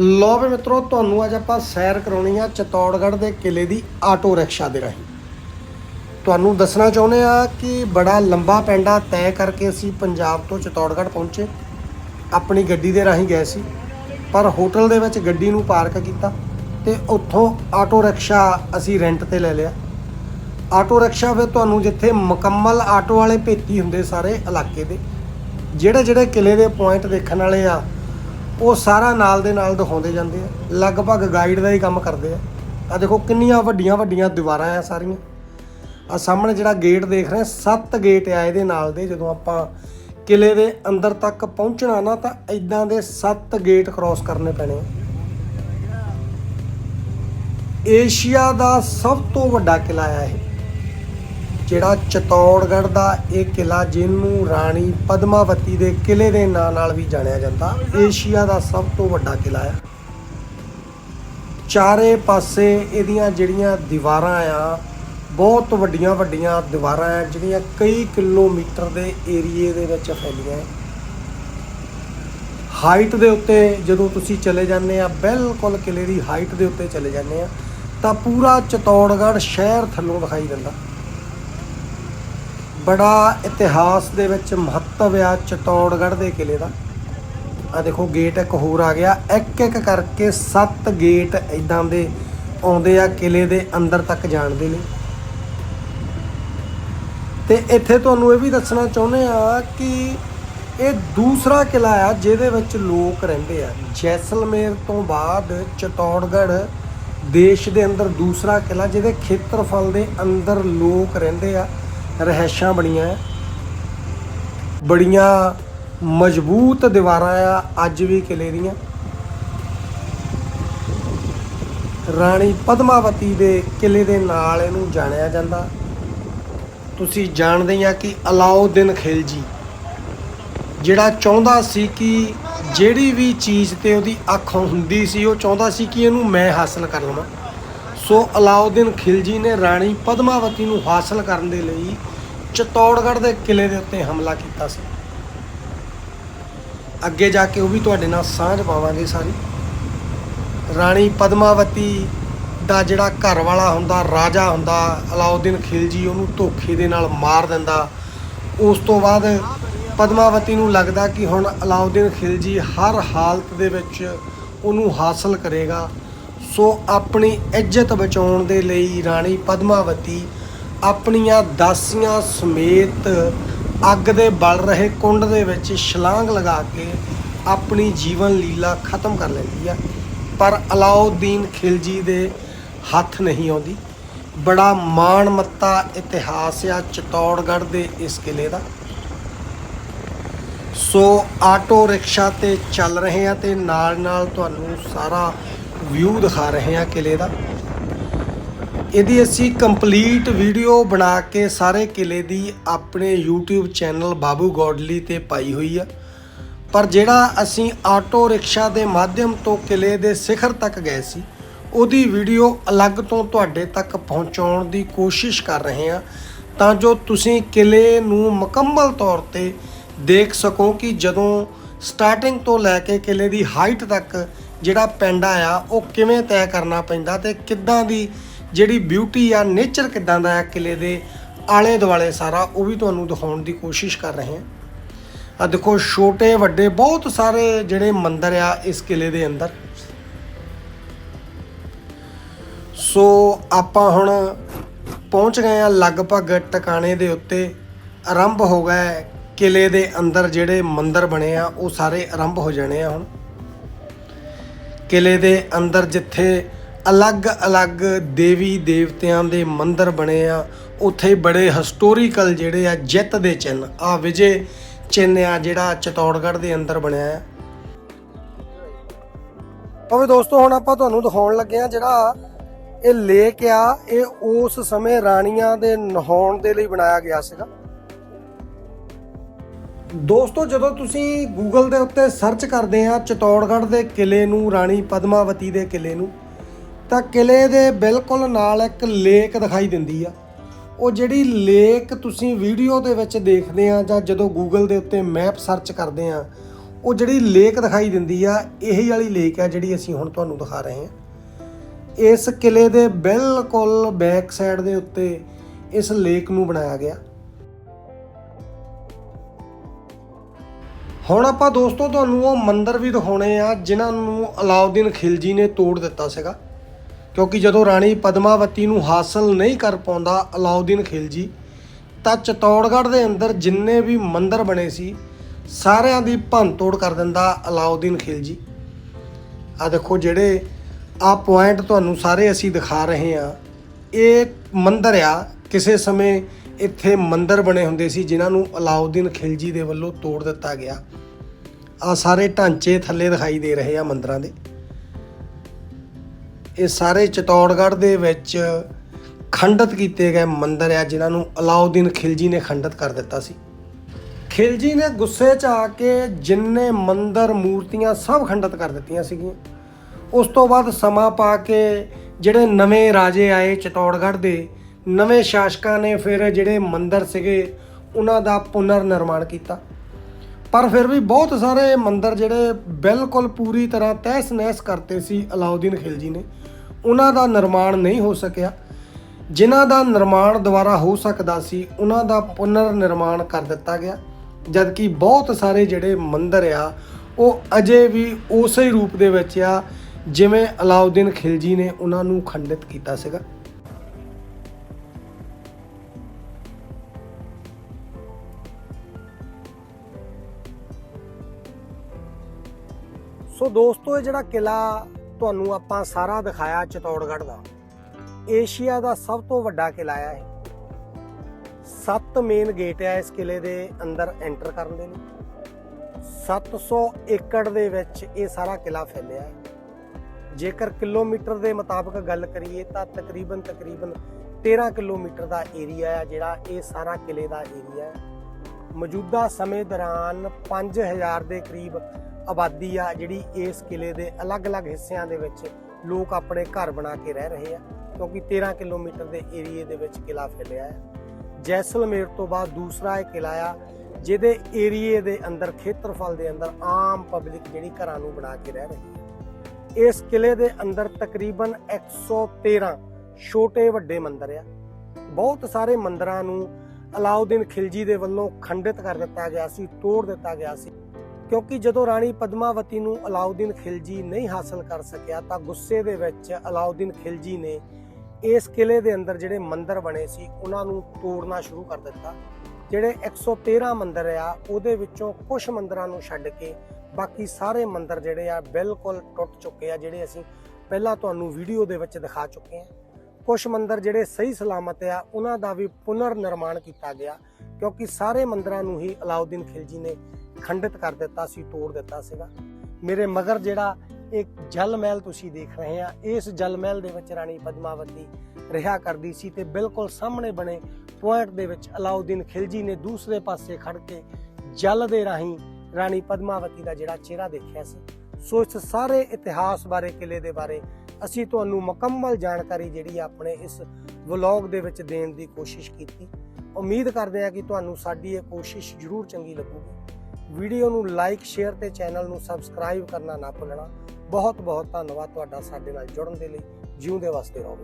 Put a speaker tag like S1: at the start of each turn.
S1: ਲੋ ਵੀ ਮਿੱਤਰੋ, ਤੁਹਾਨੂੰ ਅੱਜ ਆਪਾਂ ਸੈਰ ਕਰਾਉਣੀ ਆ ਚਤੌੜਗੜ੍ਹ ਦੇ ਕਿਲੇ ਦੀ ਆਟੋ ਰਿਕਸ਼ਾ ਦੇ ਰਾਹੀਂ। ਤੁਹਾਨੂੰ ਦੱਸਣਾ ਚਾਹੁੰਦੇ ਆ ਕਿ ਬੜਾ ਲੰਬਾ ਪੈਂਡਾ ਤੈਅ ਕਰਕੇ ਅਸੀਂ ਪੰਜਾਬ ਤੋਂ ਚਤੌੜਗੜ੍ਹ ਪਹੁੰਚੇ। ਆਪਣੀ ਗੱਡੀ ਦੇ ਰਾਹੀਂ ਗਏ ਸੀ, ਪਰ ਹੋਟਲ ਦੇ ਵਿੱਚ ਗੱਡੀ ਨੂੰ ਪਾਰਕ ਕੀਤਾ ਤੇ ਉੱਥੋਂ ਆਟੋ ਰਿਕਸ਼ਾ ਅਸੀਂ ਰੈਂਟ ਤੇ ਲੈ ਲਿਆ। ਆਟੋ ਰਿਕਸ਼ਾ ਫਿਰ ਤੁਹਾਨੂੰ ਜਿੱਥੇ ਮੁਕੰਮਲ ਆਟੋ ਵਾਲੇ ਭੇਤੀ ਹੁੰਦੇ ਸਾਰੇ ਇਲਾਕੇ ਦੇ ਜਿਹੜੇ ਜਿਹੜੇ ਕਿਲੇ ਦੇ ਪੁਆਇੰਟ ਦੇਖਣ ਵਾਲੇ ਆ ਉਹ ਸਾਰਾ ਨਾਲ ਦੇ ਨਾਲ ਦਿਖਾਉਂਦੇ ਜਾਂਦੇ ਆ। ਲਗਭਗ ਗਾਈਡ ਦਾ ਹੀ ਕੰਮ ਕਰਦੇ ਆ। ਆ ਦੇਖੋ ਕਿੰਨੀਆਂ ਵੱਡੀਆਂ ਵੱਡੀਆਂ ਦੀਵਾਰਾਂ ਆ ਸਾਰੀਆਂ। ਆ ਸਾਹਮਣੇ ਜਿਹੜਾ ਗੇਟ ਦੇਖ ਰਹੇ ਸੱਤ ਗੇਟ ਆ ਇਹਦੇ ਨਾਲ ਦੇ। ਜਦੋਂ ਆਪਾਂ ਕਿਲੇ ਦੇ ਅੰਦਰ ਤੱਕ ਪਹੁੰਚਣਾ ਨਾ, ਤਾਂ ਇਦਾਂ ਦੇ ਸੱਤ ਗੇਟ ਕ੍ਰਾਸ ਕਰਨੇ ਪੈਣੇ ਆ। ਏਸ਼ੀਆ ਦਾ ਸਭ ਤੋਂ ਵੱਡਾ ਕਿਲਾ ਆ ਇਹ। ਜਿਹੜਾ ਚਤੌੜਗੜ੍ਹ ਦਾ ਇਹ ਕਿਲਾ ਜਿਹਨੂੰ ਰਾਣੀ ਪਦਮਾਵਤੀ ਦੇ ਕਿਲੇ ਦੇ ਨਾਂ ਨਾਲ ਵੀ ਜਾਣਿਆ ਜਾਂਦਾ, ਏਸ਼ੀਆ ਦਾ ਸਭ ਤੋਂ ਵੱਡਾ ਕਿਲਾ ਹੈ ਚਾਰੇ ਪਾਸੇ ਇਹਦੀਆਂ ਜਿਹੜੀਆਂ ਦੀਵਾਰਾਂ ਆ, ਬਹੁਤ ਵੱਡੀਆਂ ਵੱਡੀਆਂ ਦੀਵਾਰਾਂ ਆ, ਜਿਹੜੀਆਂ ਕਈ ਕਿਲੋਮੀਟਰ ਦੇ ਏਰੀਏ ਦੇ ਵਿੱਚ ਫੈਲੀਆਂ ਆ। ਹਾਈਟ ਦੇ ਉੱਤੇ ਜਦੋਂ ਤੁਸੀਂ ਚਲੇ ਜਾਂਦੇ ਆ, ਬਿਲਕੁਲ ਕਿਲੇ ਦੀ ਹਾਈਟ ਦੇ ਉੱਤੇ ਚਲੇ ਜਾਂਦੇ ਆ, ਤਾਂ ਪੂਰਾ ਚਤੌੜਗੜ੍ਹ ਸ਼ਹਿਰ ਥੱਲੋਂ ਦਿਖਾਈ ਦਿੰਦਾ। ਬੜਾ ਇਤਿਹਾਸ ਦੇ ਵਿੱਚ ਮਹੱਤਵ ਆ ਚਟੌੜਗੜ੍ਹ ਦੇ ਕਿਲੇ ਦਾ। ਆ ਦੇਖੋ ਗੇਟ ਇੱਕ ਹੋਰ ਆ ਗਿਆ। ਇੱਕ ਇੱਕ ਕਰਕੇ ਸੱਤ ਗੇਟ ਇਦਾਂ ਦੇ ਆਉਂਦੇ ਆ ਕਿਲੇ ਦੇ ਅੰਦਰ ਤੱਕ ਜਾਣ ਦੇ ਲਈ ਤੇ ਇੱਥੇ ਤੁਹਾਨੂੰ ਇਹ ਵੀ ਦੱਸਣਾ ਚਾਹੁੰਦੇ ਆ ਕਿ ਇਹ ਦੂਸਰਾ ਕਿਲਾ ਆ ਜਿਹਦੇ ਵਿੱਚ ਲੋਕ ਰਹਿੰਦੇ ਆ। ਜੈਸਲਮੇਰ ਤੋਂ ਬਾਅਦ ਚਟੌੜਗੜ੍ਹ ਦੇਸ਼ ਦੇ ਅੰਦਰ ਦੂਸਰਾ ਕਿਲਾ ਜਿਹਦੇ ਖੇਤਰਫਲ ਦੇ ਅੰਦਰ ਲੋਕ ਰਹਿੰਦੇ ਆ। ਰਹਿਸ਼ਾਂ ਬਣੀਆਂ ਬੜੀਆਂ ਮਜ਼ਬੂਤ ਦੀਵਾਰਾਂ ਆ, ਅੱਜ ਵੀ ਕਿਲੇ ਦੀਆਂ। ਰਾਣੀ ਪਦਮਾਵਤੀ ਦੇ ਕਿਲੇ ਦੇ ਨਾਲ ਇਹਨੂੰ ਜਾਣਿਆ ਜਾਂਦਾ। ਤੁਸੀਂ ਜਾਣਦੇ ਆ ਕਿ ਅਲਾਉਦੀਨ ਖਿਲਜੀ ਜਿਹੜਾ ਚਾਹੁੰਦਾ ਸੀ ਕਿ ਜਿਹੜੀ ਵੀ ਚੀਜ਼ ਤੇ ਉਹਦੀ ਅੱਖ ਹੁੰਦੀ ਸੀ, ਉਹ ਚਾਹੁੰਦਾ ਸੀ ਕਿ ਇਹਨੂੰ ਮੈਂ ਹਾਸਲ ਕਰ ਲਵਾਂ। ਸੋ ਅਲਾਉਦੀਨ ਖਿਲਜੀ ਨੇ ਰਾਣੀ ਪਦਮਾਵਤੀ ਨੂੰ ਹਾਸਲ ਕਰਨ ਦੇ ਲਈ ਚਤੌੜਗੜ੍ਹ ਦੇ ਕਿਲੇ ਦੇ ਉੱਤੇ ਹਮਲਾ ਕੀਤਾ ਸੀ। ਅੱਗੇ ਜਾ ਕੇ ਉਹ ਵੀ ਤੁਹਾਡੇ ਨਾਲ ਸਾਂਝ ਪਾਵਾਂਗੇ ਸਾਰੀ। ਰਾਣੀ ਪਦਮਾਵਤੀ ਦਾ ਜਿਹੜਾ ਘਰ ਵਾਲਾ ਹੁੰਦਾ, ਰਾਜਾ ਹੁੰਦਾ, ਅਲਾਉਦੀਨ ਖਿਲਜੀ ਉਹਨੂੰ ਧੋਖੇ ਦੇ ਨਾਲ ਮਾਰ ਦਿੰਦਾ। ਉਸ ਤੋਂ ਬਾਅਦ ਪਦਮਾਵਤੀ ਨੂੰ ਲੱਗਦਾ ਕਿ ਹੁਣ ਅਲਾਉਦੀਨ ਖਿਲਜੀ ਹਰ ਹਾਲਤ ਦੇ ਵਿੱਚ ਉਹਨੂੰ ਹਾਸਲ ਕਰੇਗਾ। ਸੋ ਆਪਣੀ ਇੱਜ਼ਤ ਬਚਾਉਣ ਦੇ ਲਈ ਰਾਣੀ ਪਦਮਾਵਤੀ ਆਪਣੀਆਂ ਦਾਸੀਆਂ ਸਮੇਤ ਅੱਗ ਦੇ ਬਲ ਰਹੇ ਕੁੰਡ ਦੇ ਵਿੱਚ ਛਲਾਂਗ ਲਗਾ ਕੇ ਆਪਣੀ ਜੀਵਨ ਲੀਲਾ ਖਤਮ ਕਰ ਲੈਂਦੀ ਆ। ਪਰ ਅਲਾਉਦੀਨ ਖਿਲਜੀ ਦੇ ਹੱਥ ਨਹੀਂ ਆਉਂਦੀ। ਬੜਾ ਮਾਣ ਮੱਤਾ ਇਤਿਹਾਸ ਆ ਚਤੌੜਗੜ੍ਹ ਦੇ ਇਸ ਕਿਲੇ ਦਾ। ਸੋ ਆਟੋ ਰਿਕਸ਼ਾ ਤੇ ਚੱਲ ਰਹੇ ਆ ਤੇ ਨਾਲ ਨਾਲ ਤੁਹਾਨੂੰ ਸਾਰਾ ਵਿਊ ਦਿਖਾ ਰਹੇ ਆ ਕਿਲੇ ਦਾ। ਇਹਦੀ ਅਸੀਂ ਕੰਪਲੀਟ ਵੀਡੀਓ ਬਣਾ ਕੇ ਸਾਰੇ ਕਿਲੇ ਦੀ ਆਪਣੇ YouTube ਚੈਨਲ ਬਾਬੂ ਗੋਡਲੀ ਤੇ ਪਾਈ ਹੋਈ ਆ। ਪਰ ਜਿਹੜਾ ਅਸੀਂ ਆਟੋ ਰਿਕਸ਼ਾ ਦੇ ਮਾਧਿਅਮ ਤੋਂ ਕਿਲੇ ਦੇ ਸਿਖਰ ਤੱਕ ਗਏ ਸੀ, ਉਹਦੀ ਵੀਡੀਓ ਅਲੱਗ ਤੋਂ ਤੁਹਾਡੇ ਤੱਕ ਪਹੁੰਚਾਉਣ ਦੀ ਕੋਸ਼ਿਸ਼ ਕਰ ਰਹੇ ਹਾਂ। ਤਾਂ ਜੋ ਤੁਸੀਂ ਕਿਲੇ ਨੂੰ ਮੁਕੰਮਲ ਤੌਰ ਤੇ ਦੇਖ ਸਕੋ ਕਿ ਜਦੋਂ ਸਟਾਰਟਿੰਗ ਤੋਂ ਲੈ ਕੇ ਕਿਲੇ ਦੀ ਹਾਈਟ ਤੱਕ ਜਿਹੜਾ ਪੈਂਡਾ ਆ ਉਹ ਕਿਵੇਂ ਤੈਅ ਕਰਨਾ ਪੈਂਦਾ ਤੇ ਕਿੱਦਾਂ ਦੀ ਜਿਹੜੀ ਬਿਊਟੀ ਆ ਨੇਚਰ ਕਿੱਦਾਂ ਦਾ ਆ ਕਿਲੇ ਦੇ ਆਲੇ ਦੁਆਲੇ ਸਾਰਾ, ਉਹ ਵੀ ਤੁਹਾਨੂੰ ਦਿਖਾਉਣ ਦੀ ਕੋਸ਼ਿਸ਼ ਕਰ ਰਹੇ ਹਾਂ। ਆ ਦੇਖੋ, ਛੋਟੇ, ਵੱਡੇ, ਬਹੁਤ ਸਾਰੇ ਜਿਹੜੇ ਮੰਦਰ ਆ ਇਸ ਕਿਲੇ ਦੇ ਅੰਦਰ। ਸੋ ਆਪਾਂ ਹੁਣ ਪਹੁੰਚ ਗਏ ਆ ਲਗਭਗ ਟਿਕਾਣੇ ਦੇ ਉੱਤੇ। ਆਰੰਭ ਹੋ ਗਏ ਕਿਲੇ ਦੇ ਅੰਦਰ ਜਿਹੜੇ ਮੰਦਰ ਬਣੇ ਆ, ਉਹ ਸਾਰੇ ਆਰੰਭ ਹੋ ਜਾਣੇ ਆ ਹੁਣ। ਕਿਲੇ ਦੇ ਅੰਦਰ ਜਿੱਥੇ ਅਲੱਗ-ਅਲੱਗ ਦੇਵੀ ਦੇਵਤਿਆਂ ਦੇ ਮੰਦਿਰ ਬਣੇ ਆ। ਉੱਥੇ ਬੜੇ ਹਿਸਟੋਰੀਕਲ ਜਿਹੜੇ ਆ, ਜਿੱਤ ਦੇ ਚਿੰਨ ਆ ਵਿਜੇ ਚਿੰਨ ਆ ਜਿਹੜਾ ਚਤੌੜਗੜ੍ਹ ਦੇ ਅੰਦਰ ਬਣਿਆ ਆ। ਭਾਵੇਂ ਦੋਸਤੋ, ਹੁਣ ਆਪਾਂ ਤੁਹਾਨੂੰ ਦਿਖਾਉਣ ਲੱਗੇ ਆ ਜਿਹੜਾ ਇਹ ਲੇਕ ਆ, ਇਹ ਉਸ ਸਮੇਂ ਰਾਣੀਆਂ ਦੇ ਨਹਾਉਣ ਦੇ ਲਈ ਬਣਾਇਆ ਗਿਆ ਸੀਗਾ। ਦੋਸਤੋ, ਜਦੋਂ ਤੁਸੀਂ ਗੂਗਲ ਦੇ ਉੱਤੇ ਸਰਚ ਕਰਦੇ ਆ ਚਤੌੜਗੜ੍ਹ ਦੇ ਕਿਲੇ ਨੂੰ, ਰਾਣੀ ਪਦਮਾਵਤੀ ਦੇ ਕਿਲੇ ਨੂੰ ਤਾਂ ਕਿਲੇ ਦੇ ਬਿਲਕੁਲ ਨਾਲ ਇੱਕ ਲੇਕ ਦਿਖਾਈ ਦਿੰਦੀ ਆ। ਉਹ ਜਿਹੜੀ ਲੇਕ ਤੁਸੀਂ ਵੀਡੀਓ ਦੇ ਵਿੱਚ ਦੇਖਦੇ ਆ ਜਾਂ ਜਦੋਂ ਗੂਗਲ ਦੇ ਉੱਤੇ ਮੈਪ ਸਰਚ ਕਰਦੇ ਆ, ਉਹ ਜਿਹੜੀ ਲੇਕ ਦਿਖਾਈ ਦਿੰਦੀ ਆ, ਇਹੀ ਵਾਲੀ ਲੇਕ ਆ ਜਿਹੜੀ ਅਸੀਂ ਹੁਣ ਤੁਹਾਨੂੰ ਦਿਖਾ ਰਹੇ ਹਾਂ ਇਸ ਕਿਲੇ ਦੇ ਬਿਲਕੁਲ ਬੈਕ ਸਾਈਡ ਦੇ ਉੱਤੇ ਇਸ ਲੇਕ ਨੂੰ ਬਣਾਇਆ ਗਿਆ। ਹੁਣ ਆਪਾਂ ਦੋਸਤੋ, ਤੁਹਾਨੂੰ ਉਹ ਮੰਦਿਰ ਵੀ ਦਿਖਾਉਣੇ ਆ, ਜਿਨ੍ਹਾਂ ਨੂੰ ਅਲਾਉਦੀਨ ਖਿਲਜੀ ਨੇ ਤੋੜ ਦਿੱਤਾ ਸੀਗਾ। ਕਿਉਂਕਿ ਜਦੋਂ ਰਾਣੀ ਪਦਮਾਵਤੀ ਨੂੰ ਹਾਸਲ ਨਹੀਂ ਕਰ ਪਾਉਂਦਾ ਅਲਾਉਦੀਨ ਖਿਲਜੀ, ਤਾਂ ਚਤੌੜਗੜ੍ਹ ਦੇ ਅੰਦਰ ਜਿੰਨੇ ਵੀ ਮੰਦਰ ਬਣੇ ਸੀ, ਸਾਰਿਆਂ ਦੀ ਭੰਨਤੋੜ ਕਰ ਦਿੰਦਾ ਅਲਾਉਦੀਨ ਖਿਲਜੀ। ਆ ਦੇਖੋ ਜਿਹੜੇ ਆ ਪੁਆਇੰਟ ਤੁਹਾਨੂੰ ਸਾਰੇ ਅਸੀਂ ਦਿਖਾ ਰਹੇ ਆ ਇਹ ਮੰਦਰ ਆ, ਕਿਸੇ ਸਮੇਂ ਇੱਥੇ ਮੰਦਰ ਬਣੇ ਹੁੰਦੇ ਸੀ, ਜਿਨ੍ਹਾਂ ਨੂੰ ਅਲਾਉਦੀਨ ਖਿਲਜੀ ਦੇ ਵੱਲੋਂ ਤੋੜ ਦਿੱਤਾ ਗਿਆ। ਆ ਸਾਰੇ ਢਾਂਚੇ ਥੱਲੇ ਦਿਖਾਈ ਦੇ ਰਹੇ ਆ ਮੰਦਰਾਂ ਦੇ। ਇਹ ਸਾਰੇ ਚਤੌੜਗੜ੍ਹ ਦੇ ਵਿੱਚ ਖੰਡਿਤ ਕੀਤੇ ਗਏ ਮੰਦਰ ਆ, ਜਿਨ੍ਹਾਂ ਨੂੰ ਅਲਾਉਦੀਨ ਖਿਲਜੀ ਨੇ ਖੰਡਿਤ ਕਰ ਦਿੱਤਾ ਸੀ। ਖਿਲਜੀ ਨੇ ਗੁੱਸੇ 'ਚ ਆ ਕੇ ਜਿੰਨੇ ਮੰਦਰ, ਮੂਰਤੀਆਂ ਸਭ ਖੰਡਿਤ ਕਰ ਦਿੱਤੀਆਂ ਸੀਗੀਆਂ। ਉਸ ਤੋਂ ਬਾਅਦ ਸਮਾਂ ਪਾ ਕੇ ਜਿਹੜੇ ਨਵੇਂ ਰਾਜੇ ਆਏ ਚਤੌੜਗੜ੍ਹ ਦੇ, ਨਵੇਂ ਸ਼ਾਸਕਾਂ ਨੇ ਫਿਰ ਜਿਹੜੇ ਮੰਦਰ ਸੀਗੇ, ਉਹਨਾਂ ਦਾ ਪੁਨਰ ਨਿਰਮਾਣ ਕੀਤਾ। ਪਰ ਫਿਰ ਵੀ ਬਹੁਤ ਸਾਰੇ ਮੰਦਰ ਜਿਹੜੇ ਬਿਲਕੁਲ ਪੂਰੀ ਤਰ੍ਹਾਂ ਤਹਿਸ ਨਹਿਸ ਕਰਤੇ ਸੀ ਅਲਾਉਦੀਨ ਖਿਲਜੀ ਨੇ। ਉਹਨਾਂ ਦਾ ਨਿਰਮਾਣ ਨਹੀਂ ਹੋ ਸਕਿਆ। ਜਿਨ੍ਹਾਂ ਦਾ ਨਿਰਮਾਣ ਦੁਬਾਰਾ ਹੋ ਸਕਦਾ ਸੀ, ਉਹਨਾਂ ਦਾ ਪੁਨਰ ਨਿਰਮਾਣ ਕਰ ਦਿੱਤਾ ਗਿਆ। ਜਦਕਿ ਬਹੁਤ ਸਾਰੇ ਜਿਹੜੇ ਮੰਦਰ ਆ, ਉਹ ਅਜੇ ਵੀ ਉਸੇ ਹੀ ਰੂਪ ਦੇ ਵਿੱਚ ਆ, ਜਿਵੇਂ ਅਲਾਉਦੀਨ ਖਿਲਜੀ ਨੇ ਉਹਨਾਂ ਨੂੰ ਖੰਡਿਤ ਕੀਤਾ ਸੀਗਾ। ਸੋ ਦੋਸਤੋ, ਇਹ ਜਿਹੜਾ ਕਿਲਾ ਤੁਹਾਨੂੰ ਆਪਾਂ ਸਾਰਾ ਦਿਖਾਇਆ ਚਤੌੜਗੜ੍ਹ ਦਾ। ਏਸ਼ੀਆ ਦਾ ਸਭ ਤੋਂ ਵੱਡਾ ਕਿਲਾ ਹੈ ਇਹ। ਸੱਤ ਮੇਨ ਗੇਟ ਆ ਇਸ ਕਿਲੇ ਦੇ ਅੰਦਰ ਐਂਟਰ ਕਰਨ ਦੇ ਲਈ। 700 ਏਕੜ ਦੇ ਵਿੱਚ ਇਹ ਸਾਰਾ ਕਿਲਾ ਫੈਲਿਆ ਹੈ। ਜੇਕਰ ਕਿਲੋਮੀਟਰ ਦੇ ਮੁਤਾਬਕ ਗੱਲ ਕਰੀਏ ਤਾਂ ਤਕਰੀਬਨ ਤਕਰੀਬਨ 13 ਕਿਲੋਮੀਟਰ ਦਾ ਏਰੀਆ ਹੈ ਜਿਹੜਾ ਇਹ ਸਾਰਾ ਕਿਲੇ ਦਾ ਏਰੀਆ ਹੈ। ਮੌਜੂਦਾ ਸਮੇਂ ਦੌਰਾਨ 5000 ਦੇ ਕਰੀਬ ਆਬਾਦੀ ਆ ਜਿਹੜੀ ਇਸ ਕਿਲੇ ਦੇ ਅਲੱਗ-ਅਲੱਗ ਹਿੱਸਿਆਂ ਦੇ ਵਿੱਚ ਲੋਕ ਆਪਣੇ ਘਰ ਬਣਾ ਕੇ ਰਹਿ ਰਹੇ ਆ, ਕਿਉਂਕਿ 13 ਕਿਲੋਮੀਟਰ ਦੇ ਏਰੀਏ ਦੇ ਵਿੱਚ ਕਿਲਾ ਫੈਲਿਆ ਹੈ ਜੈਸਲਮੇਰ ਤੋਂ ਬਾਅਦ ਦੂਸਰਾ ਇਹ ਕਿਲਾ ਆ, ਜਿਹਦੇ ਏਰੀਏ ਦੇ ਅੰਦਰ, ਖੇਤਰਫਲ ਦੇ ਅੰਦਰ ਆਮ ਪਬਲਿਕ ਜਿਹੜੀ ਘਰਾਂ ਨੂੰ ਬਣਾ ਕੇ ਰਹਿ ਰਹੀ ਹੈ ਇਸ ਕਿਲੇ ਦੇ ਅੰਦਰ ਤਕਰੀਬਨ 113 ਛੋਟੇ ਵੱਡੇ ਮੰਦਿਰ ਆ। ਬਹੁਤ ਸਾਰੇ ਮੰਦਰਾਂ ਨੂੰ ਅਲਾਉਦੀਨ ਖਿਲਜੀ ਦੇ ਵੱਲੋਂ ਖੰਡਿਤ ਕਰ ਦਿੱਤਾ ਗਿਆ ਸੀ, ਤੋੜ ਦਿੱਤਾ ਗਿਆ ਸੀ। ਕਿਉਂਕਿ ਜਦੋਂ ਰਾਣੀ ਪਦਮਾਵਤੀ ਨੂੰ ਅਲਾਉਦੀਨ ਖਿਲਜੀ ਨਹੀਂ ਹਾਸਲ ਕਰ ਸਕਿਆ ਤਾਂ ਗੁੱਸੇ ਦੇ ਵਿੱਚ ਅਲਾਉਦੀਨ ਖਿਲਜੀ ਨੇ ਇਸ ਕਿਲੇ ਦੇ ਅੰਦਰ ਜਿਹੜੇ ਮੰਦਰ ਬਣੇ ਸੀ, ਉਹਨਾਂ ਨੂੰ ਤੋੜਨਾ ਸ਼ੁਰੂ ਕਰ ਦਿੱਤਾ। ਜਿਹੜੇ 113 ਮੰਦਰ ਆ, ਉਹਦੇ ਵਿੱਚੋਂ ਕੁਝ ਮੰਦਰਾਂ ਨੂੰ ਛੱਡ ਕੇ ਬਾਕੀ ਸਾਰੇ ਮੰਦਰ ਜਿਹੜੇ ਆ, ਬਿਲਕੁਲ ਟੁੱਟ ਚੁੱਕੇ ਆ, ਜਿਹੜੇ ਅਸੀਂ ਪਹਿਲਾਂ ਤੁਹਾਨੂੰ ਵੀਡੀਓ ਦੇ ਵਿੱਚ ਦਿਖਾ ਚੁੱਕੇ ਹਾਂ ਕੁਝ ਮੰਦਰ ਜਿਹੜੇ ਸਹੀ ਸਲਾਮਤ ਆ, ਉਹਨਾਂ ਦਾ ਵੀ ਪੁਨਰ ਨਿਰਮਾਣ ਕੀਤਾ ਗਿਆ, ਕਿਉਂਕਿ ਸਾਰੇ ਮੰਦਰਾਂ ਨੂੰ ਹੀ ਅਲਾਉਦੀਨ ਖਿਲਜੀ ਨੇ ਖੰਡਿਤ ਕਰ ਦਿੱਤਾ ਸੀ, ਤੋੜ ਦਿੱਤਾ ਸੀਗਾ। ਮੇਰੇ ਮਗਰ ਜਿਹੜਾ ਇੱਕ ਜਲ ਮਹਿਲ ਤੁਸੀਂ ਦੇਖ ਰਹੇ ਆ, ਇਸ ਜਲ ਮਹਿਲ ਦੇ ਵਿੱਚ ਰਾਣੀ ਪਦਮਾਵਤੀ ਰਿਹਾ ਕਰਦੀ ਸੀ ਤੇ ਬਿਲਕੁਲ ਸਾਹਮਣੇ ਬਣੇ ਪੁਆਇੰਟ ਦੇ ਵਿੱਚ ਅਲਾਉਦੀਨ ਖਿਲਜੀ ਨੇ ਦੂਸਰੇ ਪਾਸੇ ਖੜ ਕੇ ਜਲ ਦੇ ਰਾਹੀਂ ਰਾਣੀ ਪਦਮਾਵਤੀ ਦਾ ਜਿਹੜਾ ਚਿਹਰਾ ਦੇਖਿਆ ਸੀ। ਸੋ ਇਸ ਸਾਰੇ ਇਤਿਹਾਸ ਬਾਰੇ, ਕਿਲੇ ਦੇ ਬਾਰੇ ਅਸੀਂ ਤੁਹਾਨੂੰ ਮੁਕੰਮਲ ਜਾਣਕਾਰੀ ਜਿਹੜੀ ਆਪਣੇ ਇਸ ਵਲੌਗ ਦੇ ਵਿੱਚ ਦੇਣ ਦੀ ਕੋਸ਼ਿਸ਼ ਕੀਤੀ। ਉਮੀਦ ਕਰਦੇ ਹਾਂ ਕਿ ਤੁਹਾਨੂੰ ਸਾਡੀ ਇਹ ਕੋਸ਼ਿਸ਼ ਜ਼ਰੂਰ ਚੰਗੀ ਲੱਗੂਗੀ। ਵੀਡੀਓ ਨੂੰ ਲਾਈਕ, ਸ਼ੇਅਰ ਤੇ ਚੈਨਲ ਨੂੰ ਸਬਸਕ੍ਰਾਈਬ ਕਰਨਾ ਨਾ ਭੁੱਲਣਾ। ਬਹੁਤ ਬਹੁਤ ਧੰਨਵਾਦ ਤੁਹਾਡਾ ਸਾਡੇ ਨਾਲ ਜੁੜਨ ਦੇ ਲਈ। ਜਿਉਂਦੇ ਵਾਸਤੇ ਰਹੋ।